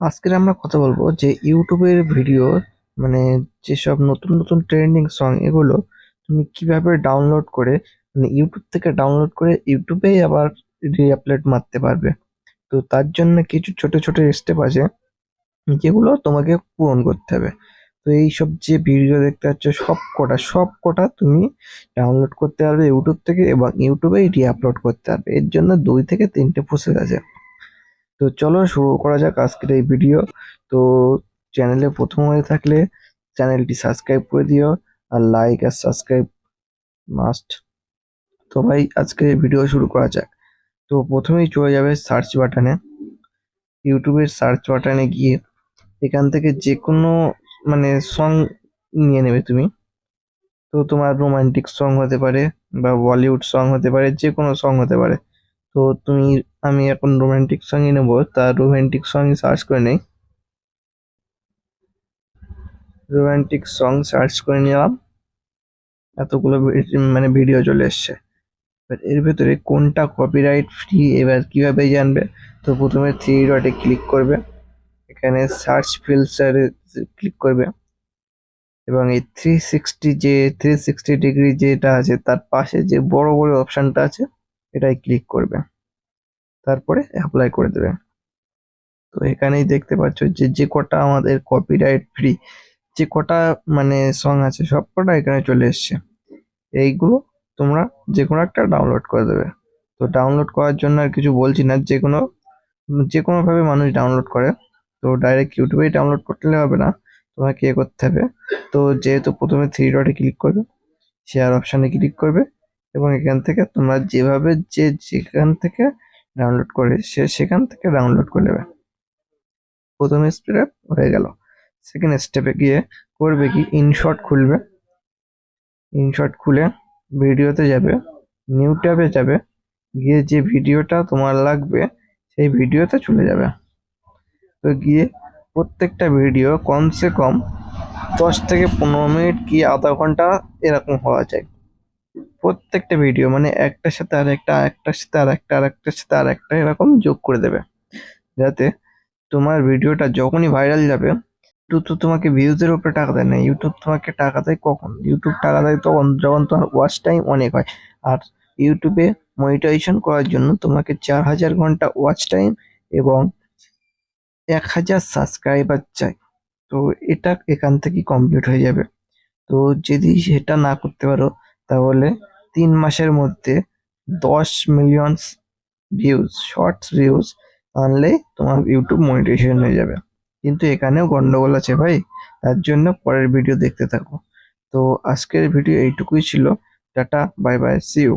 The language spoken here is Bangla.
আজকের আমরা কথা বলব যে ইউটিউবের ভিডিও মানে যেসব নতুন নতুন ট্রেন্ডিং সং এগুলো তুমি কীভাবে ডাউনলোড করে মানে ইউটিউব থেকে ডাউনলোড করে ইউটিউবেই আবার রিআপলোড মারতে পারবে। তো তার জন্য কিছু ছোট ছোট স্টেপ আছে যেগুলো তোমাকে পূরণ করতে হবে। তো এইসব যে ভিডিও দেখতে পাচ্ছ, সব কটা সব কটা তুমি ডাউনলোড করতে পারবে ইউটিউব থেকে এবং ইউটিউবেই রিআপলোড করতে পারবে। এর জন্য দুই থেকে তিনটে প্রসেস আছে। তো চলো শুরু করা যাক আজকের এই ভিডিও তো চ্যানেলে প্রথম হয়ে থাকলে চ্যানেলটি সাবস্ক্রাইব করে দিও আর লাইক আর সাবস্ক্রাইব মাস্ট তো ভাই আজকের ভিডিও শুরু করা যাক। তো প্রথমেই চলে যাবে সার্চ বাটনে ইউটিউবের সার্চ বাটনে গিয়ে এখান থেকে যে কোনো মানে সং নিয়ে নেবে তুমি। তো তোমার রোমান্টিক সং হতে পারে বা বলিউড সং হতে পারে যে কোনো সং হতে পারে। তো তুমি, আমি এখন রোমান্টিক সঙ্গই নেব। তা রোমান্টিক সং সার্চ করে নেই। রোমান্টিক সং সার্চ করে নিলাম। এতগুলো মানে ভিডিও চলে এসছে। এবার এর ভেতরে কোনটা কপিরাইট ফ্রি এবার কীভাবে জানবে? তো প্রথমে থ্রি ডটে ক্লিক করবে। এখানে সার্চ ফিল্টারে ক্লিক করবে। এবং এই থ্রি সিক্সটি যে থ্রি সিক্সটি ডিগ্রি যেটা আছে, তার পাশে যে বড় বড় অপশনটা আছে এটাই ক্লিক করবে। তারপরে অ্যাপ্লাই করে দেবে। তো এখানেই দেখতে পাচ্ছ যে যে কটা আমাদের কপিরাইট ফ্রি যে কটা মানে সং আছে, সব কটা এখানে চলে এসছে। এইগুলো তোমরা যে কোনো একটা ডাউনলোড করে দেবে। তো ডাউনলোড করার জন্য আর কিছু বলছি না যে কোনো যে কোনোভাবে মানুষ ডাউনলোড করে। তো ডাইরেক্ট ইউটিউবেই ডাউনলোড করলে হবে না, তোমাকে এ করতে হবে। তো যেহেতু প্রথমে থ্রি ডটে ক্লিক করবে শেয়ার অপশানে ক্লিক করবে, এবং এখান থেকে তোমরা যেভাবে যে, যেখান থেকে ডাউনলোড করে সে সেখান থেকে ডাউনলোড করে নেবে। প্রথম স্টেপ হয়ে গেল। সেকেন্ড স্টেপে গিয়ে করবে কি? ইনশট খুলবে। ইনশট খুলে ভিডিওতে যাবে নিউ ট্যাবে যাবে, গিয়ে যে ভিডিওটা তোমার লাগবে, সেই ভিডিওতে চলে যাবে। তো গিয়ে প্রত্যেকটা ভিডিও কমসে কম দশ থেকে পনেরো মিনিট কি আধা ঘণ্টা এরকম হওয়া যায়। প্রত্যেকটা ভিডিও মানে একটার সাথে আর একটা একটার সাথে আর একটা আর একটার সাথে আর একটা এরকম যোগ করে দেবে। যাতে তোমার ভিডিওটা যখনই ভাইরাল যাবে ইউটিউব তো তোমাকে ভিউজের উপরে টাকা দেয় না। ইউটিউব তোমাকে টাকা দেয় কখন? ইউটিউব টাকা দেয় তখন, যখন তোমার ওয়াচ টাইম অনেক হয়। আর ইউটিউবে মনিটাইজেশন করার জন্য তোমাকে চার হাজার ঘণ্টা ওয়াচ টাইম এবং এক হাজার সাবস্ক্রাইবার চাই। তো এটা এখান থেকেই কমপ্লিট হয়ে যাবে। তো যদি সেটা না করতে পারো তাহলে তিন মাসের মধ্যে দশ মিলিয়ন ভিউজ শর্টস ভিউজ আনলে তোমার ইউটিউব মনিটাইজেশন হয়ে যাবে। কিন্তু এখানেও গন্ডগোল আছে ভাই, তার জন্য পরের ভিডিও দেখতে থাকো। তো আজকের ভিডিও এইটুকুই ছিল। Tata bye bye see you